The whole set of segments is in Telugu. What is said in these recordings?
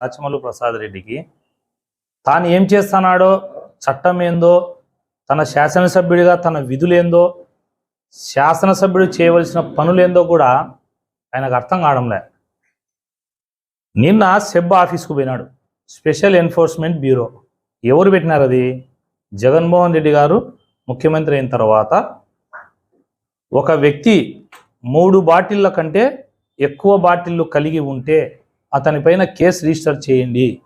రాచమల్లు ప్రసాద్ రెడ్డికి తాను ఏం చేస్తున్నాడో చట్టం ఏందో తన శాసనసభ్యుడిగా తన విధులేందో శాసనసభ్యుడు చేయవలసిన పనులేందో కూడా ఆయనకు అర్థం కావడంలే నిన్న సెబ్ ఆఫీస్కు పోయినాడు స్పెషల్ ఎన్ఫోర్స్మెంట్ బ్యూరో. ఎవరు పెట్టినారు అది? జగన్మోహన్ రెడ్డి గారు ముఖ్యమంత్రి అయిన తర్వాత. ఒక వ్యక్తి మూడు బాటిళ్ళ కంటే ఎక్కువ బాటిళ్ళు కలిగి ఉంటే అతనిపైన కేసు రిజిస్టర్ చేయండి.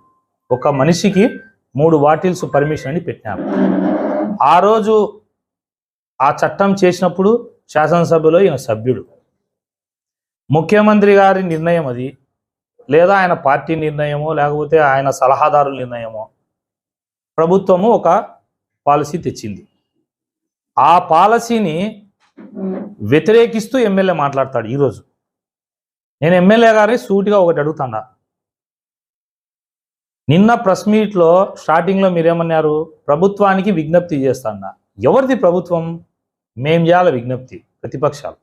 ఒక మనిషికి మూడు బాటిల్స్ పర్మిషన్ అని పెట్టినారు ఆ రోజు ఆ చట్టం చేసినప్పుడు శాసనసభలో ఈయన సభ్యుడు. ముఖ్యమంత్రి గారి నిర్ణయం అది. లేదా ఆయన పార్టీ నిర్ణయమో లేకపోతే ఆయన సలహాదారుల నిర్ణయమో. ప్రభుత్వము ఒక పాలసీ తెచ్చింది. ఆ పాలసీని వ్యతిరేకిస్తూ ఎమ్మెల్యే మాట్లాడతాడు ఈరోజు. నేను ఎమ్మెల్యే గారి సూటిగా ఒకటి అడుగుతాడా నిన్న ప్రెస్ మీట్లో స్టార్టింగ్లో మీరేమన్నారు? ప్రభుత్వానికి విజ్ఞప్తి చేస్తాడా ఎవరిది ప్రభుత్వం? మేం చేయాలి విజ్ఞప్తి ప్రతిపక్షాలు.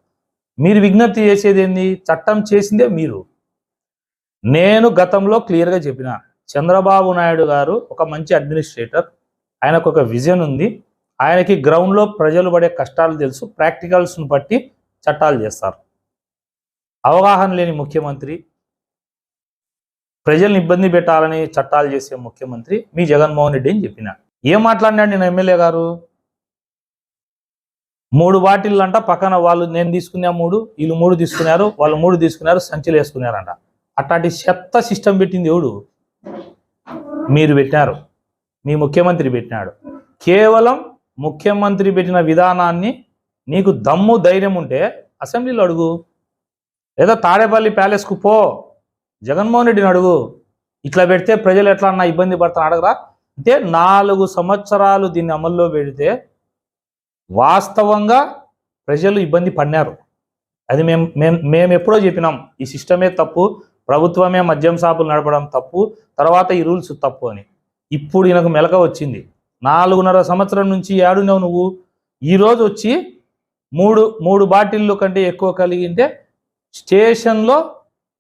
మీరు విజ్ఞప్తి చేసేది ఏంది? చట్టం చేసిందే మీరు. నేను గతంలో క్లియర్గా చెప్పిన చంద్రబాబు నాయుడు గారు ఒక మంచి అడ్మినిస్ట్రేటర్. ఆయనకు ఒక విజన్ ఉంది. ఆయనకి గ్రౌండ్లో ప్రజలు పడే కష్టాలు తెలుసు. ప్రాక్టికల్స్ను బట్టి చట్టాలు చేస్తారు. అవగాహన లేని ముఖ్యమంత్రి ప్రజల్ని ఇబ్బంది పెట్టాలని చట్టాలు చేసే ముఖ్యమంత్రి మీ జగన్మోహన్ రెడ్డి అని చెప్పిన. ఏం మాట్లాడినాడు నేను ఎమ్మెల్యే గారు? మూడు బాటిల్ అంట పక్కన వాళ్ళు నేను తీసుకున్నా మూడు వీళ్ళు మూడు తీసుకున్నారు వాళ్ళు మూడు తీసుకున్నారు సంచులు వేసుకున్నారంట. అట్లాంటి చెత్త సిస్టమ్ పెట్టింది ఎవడు? మీరు పెట్టినారు. మీ ముఖ్యమంత్రి పెట్టినాడు. కేవలం ముఖ్యమంత్రి పెట్టిన విధానాన్ని నీకు దమ్ము ధైర్యం ఉంటే అసెంబ్లీలో అడుగు. లేదా తాడేపల్లి ప్యాలెస్కు పో. జగన్మోహన్ రెడ్డిని అడుగు. ఇట్లా పెడితే ప్రజలు ఎట్లా అన్నా ఇబ్బంది పడతాను అడగరా? అంటే నాలుగు సంవత్సరాలు దీన్ని అమల్లో పెడితే వాస్తవంగా ప్రజలు ఇబ్బంది పడినారు. అది మేము మేము మేము ఎప్పుడో చెప్పినాం. ఈ సిస్టమే తప్పు ప్రభుత్వమే మద్యం షాపులు నడపడం తప్పు తర్వాత ఈ రూల్స్ తప్పు అని. ఇప్పుడు ఈయనకు మెలక వచ్చింది. నాలుగున్నర సంవత్సరం నుంచి ఏడున్నావు నువ్వు? ఈరోజు వచ్చి మూడు మూడు బాటిళ్ళు కంటే ఎక్కువ కలిగింటే స్టేషన్లో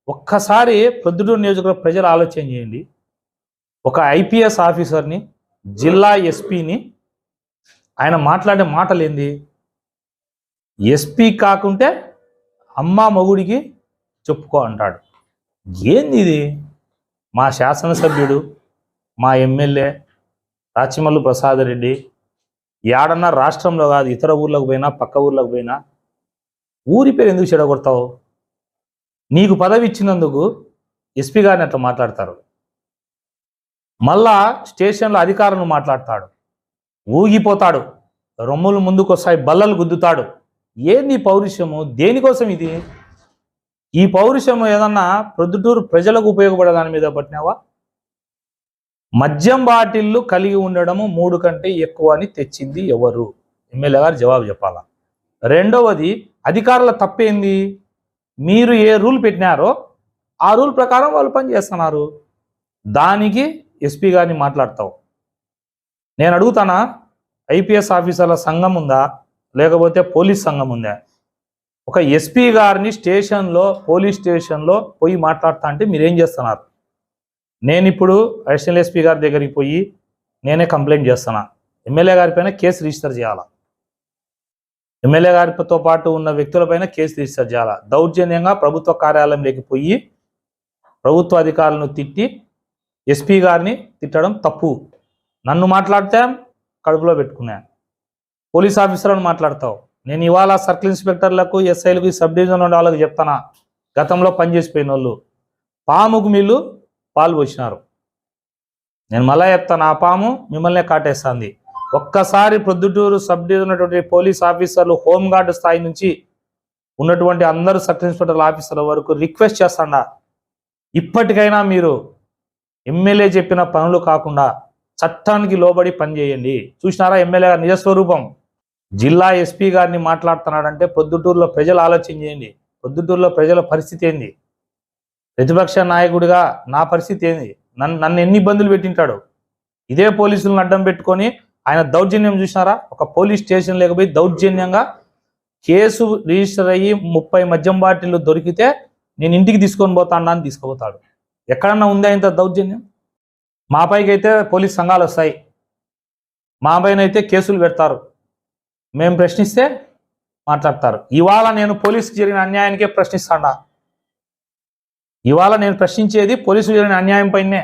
ఒక్కసారి ప్రొద్దుటూరు నియోజకవర్గ ప్రజలు ఆలోచన చేయండి. ఒక ఐపీఎస్ ఆఫీసర్ని జిల్లా ఎస్పీని ఆయన మాట్లాడే మాటలు ఏంది? ఎస్పీ కాకుంటే అమ్మ మగుడికి చెప్పుకో అంటాడు. ఏంది ఇది? మా శాసనసభ్యుడు మా ఎమ్మెల్యే రాచిమల్లు ప్రసాద్ రెడ్డి ఏడన్నా రాష్ట్రంలో కాదు ఇతర ఊర్లకు పోయినా పక్క ఊర్లకు పోయినా ఊరి పేరు ఎందుకు చెడగొడతావు? నీకు పదవి ఇచ్చినందుకు ఎస్పీ గారిని అట్లా మాట్లాడతారు. మళ్ళా స్టేషన్లో అధికారులు మాట్లాడతాడు. ఊగిపోతాడు. రొమ్ములు ముందుకొస్తాయి బల్లలు గుద్దుతాడు. ఏంది పౌరుషము? దేనికోసం ఇది? ఈ పౌరుషము ఏదన్నా ప్రొద్దుటూరు ప్రజలకు ఉపయోగపడే దాని మీద పట్టినావా? మద్యం బాటిల్లు కలిగి ఉండడము మూడు కంటే ఎక్కువ అని తెచ్చింది ఎవరు? ఎమ్మెల్యే గారు జవాబు చెప్పాలా? రెండవది అధికారుల తప్పేంది? మీరు ఏ రూల్ పెట్టినారో ఆ రూల్ ప్రకారం వాళ్ళు పని చేస్తున్నారు. దానికి ఎస్పీ గారిని మాట్లాడతావు. నేను అడుగుతానా? ఐపీఎస్ ఆఫీసర్ల సంఘం ఉందా? లేకపోతే పోలీస్ సంఘం ఉందా? ఒక ఎస్పీ గారిని స్టేషన్లో పోలీస్ స్టేషన్లో పోయి మాట్లాడతా అంటే మీరేం చేస్తున్నారు? నేను ఇప్పుడు అడిషనల్ ఎస్పీ గారి దగ్గరికి పోయి నేనే కంప్లైంట్ చేస్తున్నా. ఎమ్మెల్యే గారి పైన కేసు రిజిస్టర్ చేయాలా? ఎమ్మెల్యే గారితో పాటు ఉన్న వ్యక్తులపైన కేసు రిజిస్టర్ చేయాలా దౌర్జన్యంగా ప్రభుత్వ కార్యాలయంలోకి పోయి ప్రభుత్వ అధికారులను తిట్టి ఎస్పీ గారిని తిట్టడం తప్పు. నన్ను మాట్లాడితే కడుపులో పెట్టుకున్నా. పోలీస్ ఆఫీసర్లను మాట్లాడతావు. నేను ఇవాళ సర్కిల్ ఇన్స్పెక్టర్లకు ఎస్ఐలకు సబ్ డివిజన్ ఉండే వాళ్ళకి చెప్తానా? గతంలో పనిచేసిపోయిన వాళ్ళు. పాముకు మీళ్ళు పాలు పోసినారు. నేను మళ్ళా చెప్తాను ఆ పాము మిమ్మల్నే కాటేస్తుంది. ఒక్కసారి ప్రొద్దుటూరు సబ్ డివిజన్ ఉన్నటువంటి పోలీస్ ఆఫీసర్లు హోంగార్డు స్థాయి నుంచి ఉన్నటువంటి అందరు సబ్ ఇన్స్పెక్టర్ ఆఫీసర్ల వరకు రిక్వెస్ట్ చేస్తాడా. ఇప్పటికైనా మీరు ఎమ్మెల్యే చెప్పిన పనులు కాకుండా చట్టానికి లోబడి పనిచేయండి చూసినారా ఎమ్మెల్యే గారి నిజస్వరూపం? జిల్లా ఎస్పీ గారిని మాట్లాడుతున్నాడంటే పొద్దుటూరులో ప్రజలు ఆలోచన చేయండి. పొద్దుటూరులో ప్రజల పరిస్థితి ఏంది? ప్రతిపక్ష నాయకుడిగా నా పరిస్థితి ఏంది? నన్ను నన్ను ఎన్ని ఇబ్బందులు పెట్టింటాడు? ఇదే పోలీసులను అడ్డం పెట్టుకొని ఆయన దౌర్జన్యం చూసినారా? ఒక పోలీస్ స్టేషన్ లేకపోయి దౌర్జన్యంగా కేసు రిజిస్టర్ అయ్యి ముప్పై మద్యం బాటిల్ దొరికితే నేను ఇంటికి తీసుకొని పోతాను అని తీసుకుపోతాడు. ఎక్కడన్నా ఉందా ఇంత దౌర్జన్యం? మా పైకి అయితే పోలీస్ సంఘాలు వస్తాయి. మా పైన అయితే కేసులు పెడతారు. మేము ప్రశ్నిస్తే మాట్లాడతారు. ఇవాళ నేను పోలీసుకి జరిగిన అన్యాయానికే ప్రశ్నిస్తాడా. ఇవాళ నేను ప్రశ్నించేది పోలీసుకు జరిగిన అన్యాయం పైనే.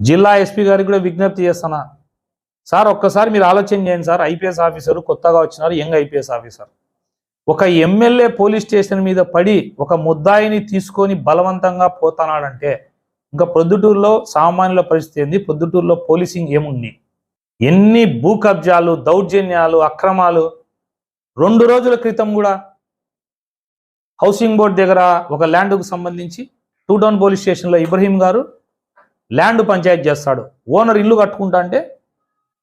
జిల్లా ఎస్పీ గారికి కూడా విజ్ఞప్తి చేస్తున్నా సార్ ఒక్కసారి మీరు ఆలోచన చేయండి సార్. ఐపీఎస్ ఆఫీసర్ కొత్తగా వచ్చినారు యంగ్ ఐపీఎస్ ఆఫీసర్. ఒక ఎమ్మెల్యే పోలీస్ స్టేషన్ మీద పడి ఒక ముద్దాయిని తీసుకొని బలవంతంగా పోతున్నాడంటే ఇంకా పొద్దుటూరులో సామాన్యుల పరిస్థితి ఏంది? పొద్దుటూరులో పోలీసింగ్ ఏముంది? ఎన్ని భూ కబ్జాలు దౌర్జన్యాలు అక్రమాలు? రెండు రోజుల క్రితం కూడా హౌసింగ్ బోర్డ్ దగ్గర ఒక ల్యాండ్కు సంబంధించి టూ టౌన్ పోలీస్ స్టేషన్లో ఇబ్రహీం గారు ల్యాండ్ పంచాయతీ చేస్తాడు. ఓనర్ ఇల్లు కట్టుకుంటా అంటే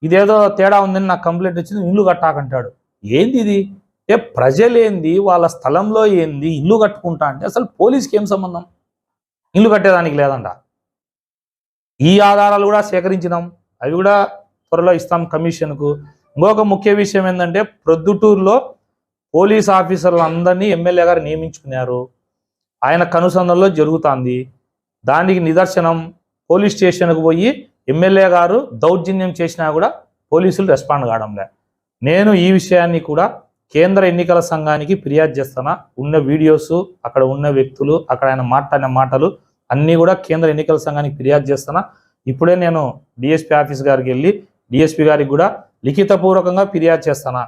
ఇదేదో తేడా ఉందని నాకు కంప్లైంట్ వచ్చింది ఇల్లు కట్టాకంటాడు. ఏంది ఇది? ఏ ప్రజలేంది వాళ్ళ స్థలంలో ఏంది? ఇల్లు కట్టుకుంటా అంటే అసలు పోలీస్కి ఏం సంబంధం? ఇల్లు కట్టేదానికి లేదంట. ఈ ఆధారాలు కూడా సేకరించినాం. అవి కూడా త్వరలో ఇస్తాం కమిషన్కు. ఇంకొక ముఖ్య విషయం ఏంటంటే ప్రొద్దుటూరులో పోలీస్ ఆఫీసర్లు అందరినీ ఎమ్మెల్యే గారు నియమించుకున్నారు. ఆయన కనుసంధంలో జరుగుతుంది. దానికి నిదర్శనం పోలీస్ స్టేషన్కు పోయి ఎమ్మెల్యే గారు దౌర్జన్యం చేసినా కూడా పోలీసులు రెస్పాండ్ కావడంలే. నేను ఈ విషయాన్ని కూడా కేంద్ర ఎన్నికల సంఘానికి ఫిర్యాదు చేస్తానా? ఉన్న వీడియోస్ అక్కడ ఉన్న వ్యక్తులు అక్కడ ఆయన మాట్లాడిన మాటలు అన్నీ కూడా కేంద్ర ఎన్నికల సంఘానికి ఫిర్యాదు చేస్తానా? ఇప్పుడే నేను డిఎస్పీ ఆఫీస్ గారికి వెళ్ళి డిఎస్పీ గారికి కూడా లిఖితపూర్వకంగా ఫిర్యాదు చేస్తానా?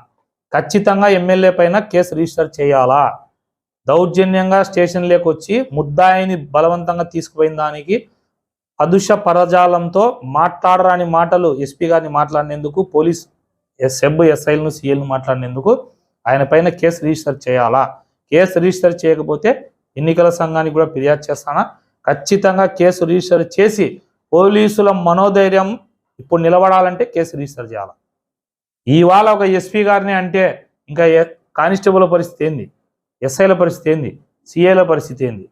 ఖచ్చితంగా ఎమ్మెల్యే పైన కేసు రిజిస్టర్ చేయాలా? దౌర్జన్యంగా స్టేషన్లోకి వచ్చి ముద్దాయిని బలవంతంగా తీసుకుపోయిన దానికి అదుష పరజాలంతో మాట్లాడరాని మాటలు ఎస్పీ గారిని మాట్లాడినందుకు పోలీస్ ఎస్ సెబ్ ఎస్ఐలను సీఎల్ను మాట్లాడినందుకు ఆయన పైన కేసు రిజిస్టర్ చేయాలా? కేసు రిజిస్టర్ చేయకపోతే ఎన్నికల సంఘానికి కూడా ఫిర్యాదు చేస్తానా? ఖచ్చితంగా కేసు రిజిస్టర్ చేసి పోలీసుల మనోధైర్యం ఇప్పుడు నిలబడాలంటే కేసు రిజిస్టర్ చేయాలి? ఇవాళ ఒక ఎస్పీ గారిని అంటే ఇంకా కానిస్టేబుల్ పరిస్థితి ఏంది? ఎస్ఐల పరిస్థితి ఏంది? సిఐల పరిస్థితి ఏంది?